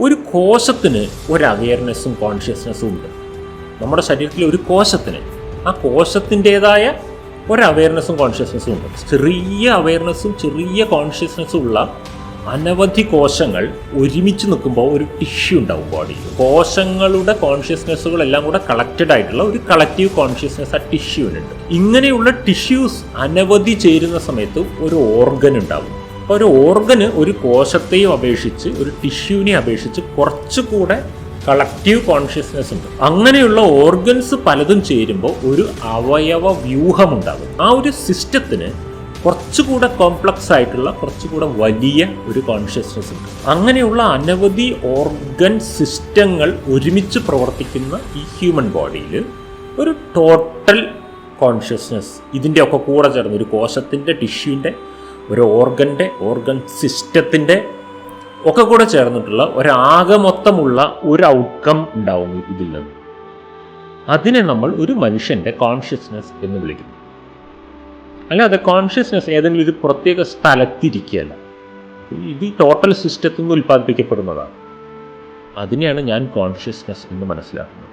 ഒരു കോശത്തിന് ഒരു അവയർനെസ്സും കോൺഷ്യസ്നെസ്സും ഉണ്ട്. നമ്മുടെ ശരീരത്തിലെ ഒരു കോശത്തിന് ആ കോശത്തിന്റെതായ ഒരു അവയർനെസ്സും കോൺഷ്യസ്നെസ്സും ഉണ്ട്. ചെറിയ അവയർനെസ്സും ചെറിയ കോൺഷ്യസ്നെസ്സും ഉള്ള അനവധി കോശങ്ങൾ ഒരുമിച്ച് നിൽക്കുമ്പോൾ ഒരു ടിഷ്യൂ ഉണ്ടാവും ബോഡിയിൽ കോശങ്ങളുടെ കോൺഷ്യസ്നെസ്സുകളെല്ലാം കൂടെ കളക്റ്റഡ് ആയിട്ടുള്ള ഒരു കളക്റ്റീവ് കോൺഷ്യസ്നെസ് ആ ടിഷ്യൂവിനുണ്ട് ഇങ്ങനെയുള്ള ടിഷ്യൂസ് അനവധി ചേരുന്ന സമയത്ത് ഒരു ഓർഗൻ ഉണ്ടാവും. അപ്പോൾ ഒരു ഓർഗന് ഒരു കോശത്തെയും അപേക്ഷിച്ച് ഒരു ടിഷ്യൂവിനെ അപേക്ഷിച്ച് കുറച്ചുകൂടെ കളക്റ്റീവ് കോൺഷ്യസ്നെസ് ഉണ്ട്. അങ്ങനെയുള്ള ഓർഗൻസ് പലതും ചേരുമ്പോൾ ഒരു അവയവ വ്യൂഹമുണ്ടാകും. ആ ഒരു സിസ്റ്റത്തിന് കുറച്ചുകൂടെ കോംപ്ലക്സ് ആയിട്ടുള്ള കുറച്ചുകൂടെ വലിയ ഒരു കോൺഷ്യസ്നെസ് ഉണ്ട്. അങ്ങനെയുള്ള അനവധി ഓർഗൻ സിസ്റ്റങ്ങൾ ഒരുമിച്ച് പ്രവർത്തിക്കുന്ന ഈ ഹ്യൂമൻ ബോഡിയിൽ ഒരു ടോട്ടൽ കോൺഷ്യസ്നെസ് ഇതിന്റെ ഒക്കെ കൂടെ ചേർന്ന് ഒരു കോശത്തിന്റെ ടിഷ്യൂവിന്റെ ഒരു ഓർഗന്റെ ഓർഗൻ സിസ്റ്റത്തിന്റെ ഒക്കെ കൂടെ ചേർന്നിട്ടുള്ള ഒരാകെ മൊത്തമുള്ള ഒരു ഔട്ട്കം ഉണ്ടാവും ഇതിൽ നിന്ന്. അതിനെ നമ്മൾ ഒരു മനുഷ്യന്റെ കോൺഷ്യസ്നെസ് എന്ന് വിളിക്കുന്നു. അല്ലാതെ കോൺഷ്യസ്നെസ് ഏതെങ്കിലും ഒരു പ്രത്യേക സ്ഥലത്തിരിക്കുകയല്ല. ഇത് ടോട്ടൽ സിസ്റ്റത്തിൽ നിന്ന് ഉൽപ്പാദിപ്പിക്കപ്പെടുന്നതാണ്. അതിനെയാണ് ഞാൻ കോൺഷ്യസ്നെസ് എന്ന് മനസ്സിലാക്കുന്നത്.